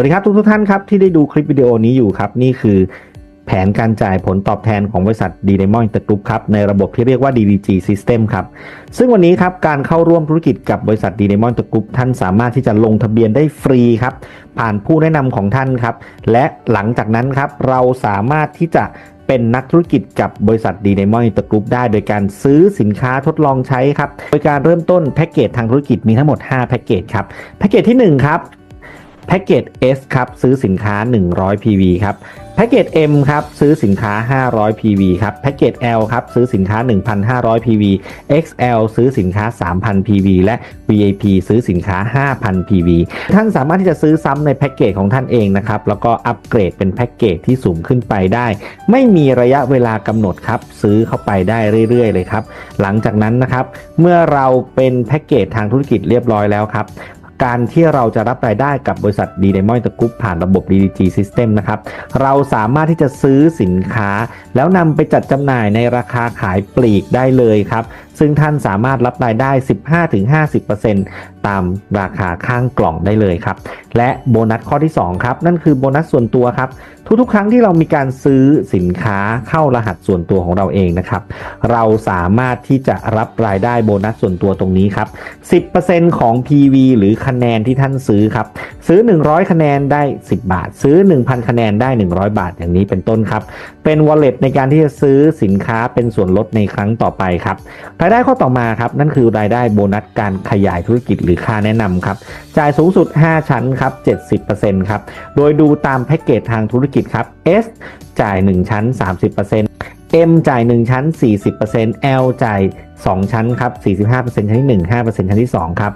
วัสดีครับทุกทุกท่านครับที่ได้ดูคลิปวิดีโอนี้อยู่ครับ นี่คือแผนการจ่ายผลตอบแทนของบริษัท d d i m o n d Group ครับในระบบที่เรียกว่า DDG System ครับ ซึ่งวันนี้ครับการเข้าร่วมธุรกิจกับบริษัท d d i m o n d Group ท่านสามารถที่จะลงทะเบียนได้ฟรีครับ ผ่านผู้แนะนำของท่านครับ และหลังจากนั้นครับเราสามารถที่จะเป็นนักธุรกิจกับบริษัท d d i m o n d Group ได้โดยการซื้อสินค้าทดลองใช้ครับ โดยการเริ่มต้นแพ็กเกจทางธุรกิจมีทั้งหมด 5 แพ็กเกจครับ แพ็กเกจที่ 1 ครับ แพ็กเกจ S ครับซื้อสินค้า 100 PV ครับแพ็กเกจ M ครับซื้อสินค้า 500 PV ครับแพ็กเกจ L ครับซื้อสินค้า 1,500 PV XL ซื้อสินค้า 3,000 PV และ VIP ซื้อสินค้า 5,000 PV ท่านสามารถที่จะซื้อซ้ำในแพ็กเกจของท่านเองนะครับแล้วก็อัปเกรดเป็นแพ็กเกจที่สูงขึ้นไปได้ ไม่มีระยะเวลากำหนดครับซื้อเข้าไปได้เรื่อยๆเลยครับหลังจากนั้นนะครับเมื่อเราเป็นแพ็กเกจทางธุรกิจเรียบร้อยแล้วครับ การที่เราจะรับรายได้กับบริษัทดีในมอยต์กรุ๊ปผ่านระบบ DDG System นะครับ เราสามารถที่จะซื้อสินค้า แล้วนำไปจัดจำหน่ายในราคาขายปลีกได้เลยครับ ซึ่งท่านสามารถรับรายได้ 15-50%ตามราคาข้างกล่องได้เลยครับ และโบนัสข้อที่ 2 ครับ นั่นคือโบนัสส่วนตัวครับ ทุกๆ ครั้งที่เรามีการซื้อสินค้าเข้ารหัสส่วนตัวของเราเองนะครับ เราสามารถที่จะรับรายได้โบนัสส่วนตัวตรงนี้ครับ 10%ของ PV หรือคะแนนที่ท่านซื้อครับ ซื้อ 100 คะแนนได้ 10 บาท ซื้อ 1,000 คะแนนได้ 100 บาท อย่างนี้เป็นต้นครับ เป็น wallet ในการที่จะซื้อสินค้าเป็นส่วนลดในครั้งต่อไปครับายได้ข้อต่อมาครับนั่นคือรายได้โบนัสการขยายธุรกิจหรือค่าแนะนำครับจ่ายสูงสุด 5 ชั้นครับ70%ครับโดยดูตามแพ็กเกจทางธุรกิจครับ S จ่าย 1 ชั้น 30% M จ่าย 1 ชั้น 40% L จ่าย 2 ชั้นครับ45%ชั้นที่ 1 5%ชั้นที่ 2 ครับ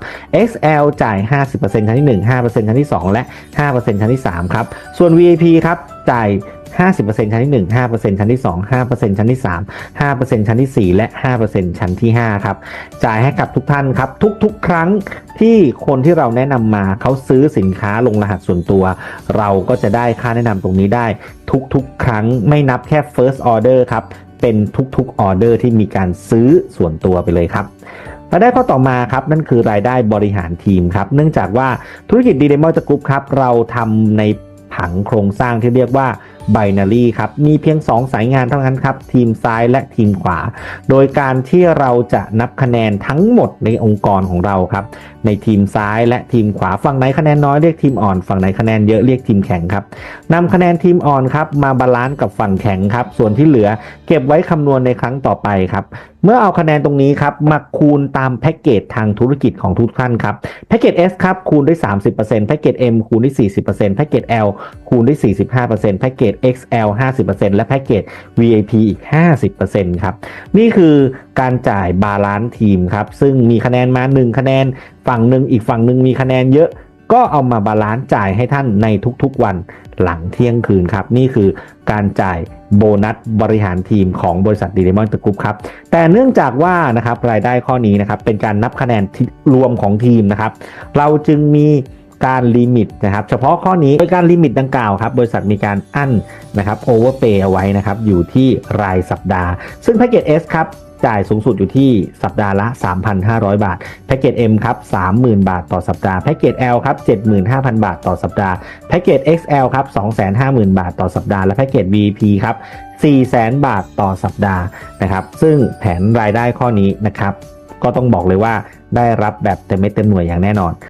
XL จ่าย 50%ชั้นที่ 1 5%ชั้นที่ 2 และ 5%ชั้นที่ 3 ครับ ส่วน VIP ครับจ่าย 50%ชั้นที่ 1 5%ชั้นที่ 2 5%ชั้นที่ 3 5%ชั้นที่ 4 และ 5%ชั้นที่ 5 ครับ จ่ายให้กับทุกท่านครับ ทุกๆ ครั้งที่คนที่เราแนะนำมาเขาซื้อสินค้าลงรหัสส่วนตัว เราก็จะได้ค่าแนะนำตรงนี้ได้ ทุกๆ ครั้งไม่นับแค่ first order ครับเป็นทุกๆออเดอร์ที่มีการซื้อส่วนตัวไปเลยครับรายได้ข้อต่อมาครับนั่นคือรายได้บริหารทีมครับ เนื่องจากว่าธุรกิจดีเดมอลจะกรุ๊ปครับ เราทำในผังโครงสร้างที่เรียกว่า binary ครับ มีเพียง 2 สายงานเท่านั้นครับ ทีมซ้ายและทีมขวา โดยการที่เราจะนับคะแนนทั้งหมดในองค์กรของเราครับ ในทีมซ้ายและทีมขวา ฝั่งไหนคะแนนน้อยเรียกทีมอ่อน ฝั่งไหนคะแนนเยอะเรียกทีมแข็งครับนำคะแนนทีมอ่อนครับมาบาลานซ์กับฝั่งแข็งครับ ส่วนที่เหลือเก็บไว้คำนวณในครั้งต่อไปครับ เมื่อเอาคะแนนตรงนี้ครับมาคูณตามแพ็กเกจทางธุรกิจของทุกท่านครับแพ็กเกจ S ครับคูณด้วย 30%แพ็กเกจ M คูณด้วย40%แพ็กเกจ L คูณด้วย45%แพ็กเกจ XL 50%และแพ็กเกจ VIP อีก 50%ครับนี่คือการจ่ายบาลานซ์ทีมครับซึ่งมีคะแนนมา 1 คะแนนฝั่งหนึ่งอีกฝั่งหนึ่งมีคะแนนเยอะ ก็เอามาบาลานซ์จ่ายให้ท่านในทุกๆวันหลังเที่ยงคืนครับ นี่คือการจ่ายโบนัสบริหารทีมของบริษัทดีเดมอนตกรุ๊ปครับ แต่เนื่องจากว่านะครับรายได้ข้อนี้นะครับเป็นการนับคะแนนรวมของทีมนะครับ เราจึงมีการลิมิตนะครับเฉพาะข้อนี้โดยการลิมิตดังกล่าวครับบริษัทมีการอั้นนะครับโอเวอร์เปย์เอาไว้นะครับอยู่ที่รายสัปดาห์ ซึ่งแพ็กเกจ S ครับ จ่ายสูงสุดอยู่ที่สัปดาห์ละ 3,500 บาท แพ็กเกจ M ครับ30,000 บาทต่อสัปดาห์ แพ็กเกจ L ครับ75,000 บาทต่อสัปดาห์ แพ็กเกจ XL ครับ250,000 บาทต่อสัปดาห์ และแพ็กเกจ VP ครับ400,000 บาทต่อสัปดาห์นะครับ ซึ่งแผนรายได้ข้อนี้นะครับ ก็ต้องบอกเลยว่าได้รับแบบเต็มเม็ดเต็มหน่วยอย่างแน่นอน